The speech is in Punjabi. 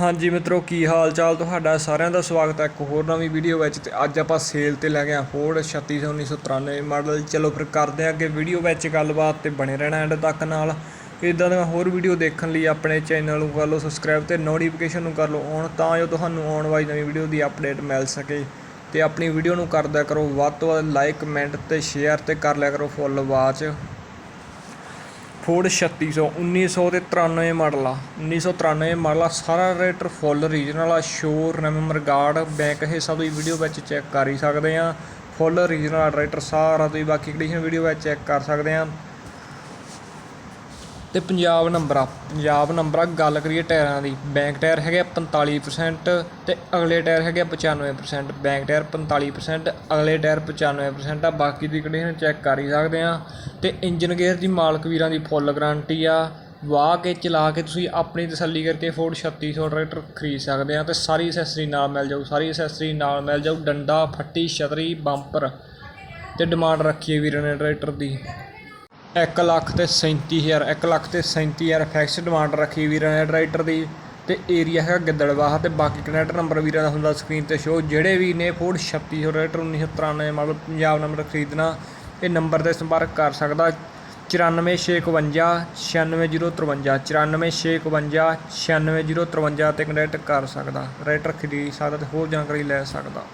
ਹਾਂਜੀ ਮਿੱਤਰੋ, ਕੀ ਹਾਲ ਚਾਲ ਤੁਹਾਡਾ? ਸਾਰਿਆਂ ਦਾ ਸਵਾਗਤ ਹੈ ਇੱਕ ਹੋਰ ਨਵੀਂ ਵੀਡੀਓ ਵਿੱਚ ਤੇ ਅੱਜ ਆਪਾਂ ਸੇਲ ਤੇ ਲੈ ਗਏ ਆ ਫੋਰਡ 36993 ਮਾਡਲ ਚਲੋ ਫਿਰ ਕਰਦੇ ਹਾਂ ਅੱਗੇ ਵੀਡੀਓ ਵਿੱਚ ਗੱਲਬਾਤ ਤੇ ਬਣੇ ਰਹਿਣਾ ਐਂਡ ਤੱਕ ਨਾਲ। ਇਦਾਂ ਦੀਆਂ ਹੋਰ ਵੀਡੀਓ ਦੇਖਣ ਲਈ ਆਪਣੇ ਚੈਨਲ ਨੂੰ ਕਰ ਲਓ ਸਬਸਕ੍ਰਾਈਬ ਤੇ ਨੋਟੀਫਿਕੇਸ਼ਨ ਨੂੰ ਕਰ ਲਓ। ਔਨ ਤਾਂ ਜੋ ਤੁਹਾਨੂੰ ਆਉਣ ਵਾਲੀ ਨਵੀਂ ਵੀਡੀਓ ਦੀ ਅਪਡੇਟ ਮਿਲ ਸਕੇ। ਤੇ ਆਪਣੀ ਵੀਡੀਓ ਨੂੰ ਕਰਦਿਆ ਕਰੋ ਵੱਧ ਤੋਂ ਵੱਧ ਲਾਈਕ ਕਮੈਂਟ ਤੇ ਸ਼ੇਅਰ ਤੇ ਕਰ ਲਿਆ ਕਰੋ ਫੁੱਲ ਵਾਚ ਫੋਰਡ 3600 1900 ਤੇ 93 ਮਾਡਲ ਆ। 1993 ਮਾਡਲ ਆ, ਸਾਰਾ ਰੇਟਰ ਫੁੱਲ ਰੀਜਨਲ ਆ ਸ਼ੋਰ ਨਵੰਬਰ ਗਾਰਡ ਬੈਂਕ ਹਿੱਸਾ ਤੁਸੀਂ ਵੀਡੀਓ ਵਿੱਚ ਚੈੱਕ ਕਰ ਹੀ ਸਕਦੇ ਆ। ਫੁੱਲ ਰੀਜਨਲ ਰੇਟਰ ਸਾਰਾ ਤੁਸੀਂ ਬਾਕੀ ਕੰਡੀਸ਼ਨ ਵੀਡੀਓ ਵਿੱਚ ਚੈੱਕ ਕਰ ਸਕਦੇ ਆ। ਅਤੇ ਪੰਜਾਬ ਨੰਬਰਾਂ ਪੰਜਾਬ ਨੰਬਰਾਂ ਗੱਲ ਕਰੀਏ ਟਾਇਰਾਂ ਦੀ ਬੈਂਕ ਟਾਇਰ ਹੈਗੇ ਆ 45% ਅਤੇ ਅਗਲੇ ਟਾਇਰ ਹੈਗੇ ਆ 95% ਬੈਂਕ ਟਾਇਰ 45% ਅਗਲੇ ਟਾਇਰ 95% ਆ, ਬਾਕੀ ਦੀ ਕੰਡੀਸ਼ਨ ਚੈੱਕ ਕਰ ਹੀ ਸਕਦੇ ਆ। ਅਤੇ ਇੰਜਨ ਗੇਅਰ ਦੀ ਮਾਲਕ ਵੀਰਾਂ ਦੀ ਫੁੱਲ ਗਾਰੰਟੀ ਆ, ਵਾਹ ਕੇ ਚਲਾ ਕੇ ਤੁਸੀਂ ਆਪਣੀ ਤਸੱਲੀ ਕਰਕੇ ਫੋਰਡ 3600 ਟਰੈਕਟਰ ਖਰੀਦ ਸਕਦੇ ਆ ਤੇ ਸਾਰੀ ਅਸੈਸਰੀ ਨਾਲ ਮਿਲ ਜਾਊ, ਸਾਰੀ ਅਸੈਸਰੀ ਨਾਲ ਮਿਲ ਜਾਊ, ਡੰਡਾ, ਫੱਟੀ, ਛਤਰੀ, ਬੰਪਰ ਤੇ ਡਿਮਾਂਡ ਰੱਖੀ ਹੈ ਵੀਰਾਂ ਨੇ ਟਰੈਕਟਰ ਦੀ। 1 ਲੱਖ ਤੇ 37000 1 ਲੱਖ ਤੇ 37000 ਫਿਕਸ ਡਿਮਾਂਡ ਰੱਖੀ ਵੀਰਾਂ ਨੇ ਟਰੈਕਟਰ ਦੀ ਤੇ ਏਰੀਆ ਹੈਗਾ ਗਿੱਦੜਵਾਹ ਤੇ ਬਾਕੀ ਕਨੈਕਟ ਨੰਬਰ ਵੀਰਾਂ ਦਾ ਹੁੰਦਾ ਸਕਰੀਨ ਤੇ ਸ਼ੋ ਜਿਹੜੇ ਵੀ ਨੇ Ford 3600 tractor 1993 model Punjab number ਖਰੀਦਣਾ, ਇਹ ਨੰਬਰ ਤੇ ਸੰਪਰਕ ਕਰ ਸਕਦਾ 94652 96053 94652 96053 ਤੇ ਕੰਟੈਕਟ ਕਰ ਸਕਦਾ ਰਾਈਟਰ ਖਰੀਦ ਸਕਦਾ ਤੇ ਹੋਰ ਜਾਣਕਾਰੀ ਲੈ ਸਕਦਾ।